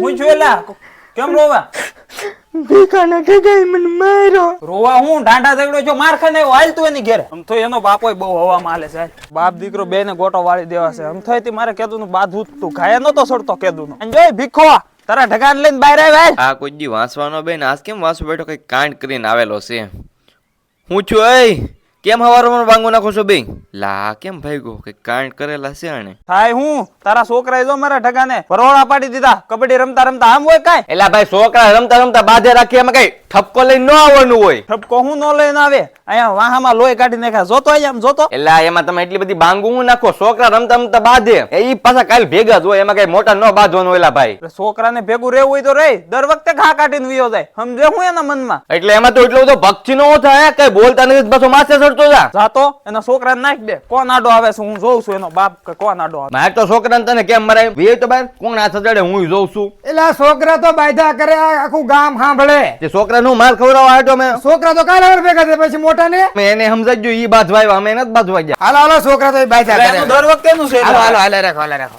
હું કેમ રોવા? ભીખાના ગગાઈ મને મારો રોવા હું? ઢાંઢા ઝગડો છો? માર ખાને આવ્યો, હાલ તું એની ઘેર. આમ તો એનો બાપો બહુ હવા માલે છે બાપ દીકરો બે ને ગોટો વાળી દેવા છે. આમ થઈ મારે કેદું નું બાધું તું. ઘાયા નતો સડતો કેદું નું જોઈ ભીખો તારા ઢગાન લઈને બહાર આવ્યા આ કોઈ દી વાંસવાનો બેન આજ કેમ વાંસો બેઠો કઈ કાંડ કરીને આવેલો છે? હું છું એ કેમ હવારમાં વાંગો નાખો છો બે લા કેમ ભાઈગો કઈ કાંડ કરેલા છે આને થાય હું? તારા છોકરાએ જો મારા ઢગાને પરોળા પાડી દીધા. કબડ્ડી રમતા રમતા આમ હોય કાય એલા ભાઈ છોકરા રમતા રમતા બાધે રાખી એમાં કઈ? ઠપકો લઈને ન આવવાનું હોય. ઠપકો હું નો લઈને આવે? અહીંયા વાહામાં લોહી કાઢી નાખ્યા. જોતો અહીંયા આમ જોતો? એટલે એમાં તમે એટલી બધી બાંગુ હું નાખો છોકરા રમતા રમતા બાંધે. એ પાછા કાલ ભેગા જ હોય એમાં કઈ મોટા ન બાંધવાનું હોય ભાઈ. છોકરાને ભેગું રહેવું હોય તો રે દર વખતે ઘા કાઢીને વિયો જાય. સમજે હું એના મનમાં? એટલે એમાં તો એટલો બધો ભક્તિ નો થાય કઈ બોલતા નથી પાછો માથે ચડતો જા. જાતો એના છોકરાને નાખ દે. કોણ આડો આવે છે હું જોઉં છું એનો બાપ કે કોણ આડો આવે. મારે તો છોકરાને તને કેમ મરાય? વે તો બાર કોણ હાથ ચડે હું જોઉં છું. એટલે છોકરા તો બાયધા કરે આખું ગામ સાંભળે. તે છોકરાનું માર ખવડાવવા આટો મેં છોકરા તો કાલ હવે ભેગા થયા પછી મોટા ને મેં એને સમજાવ્યું ઈ બાજવાય અમે જ બાજવા ગયા. હાલો હાલો છોકરા તો ભાઈ કરે. દર વખતે નું છે હાલો હાલો હાલે રાખો હાલે રાખો.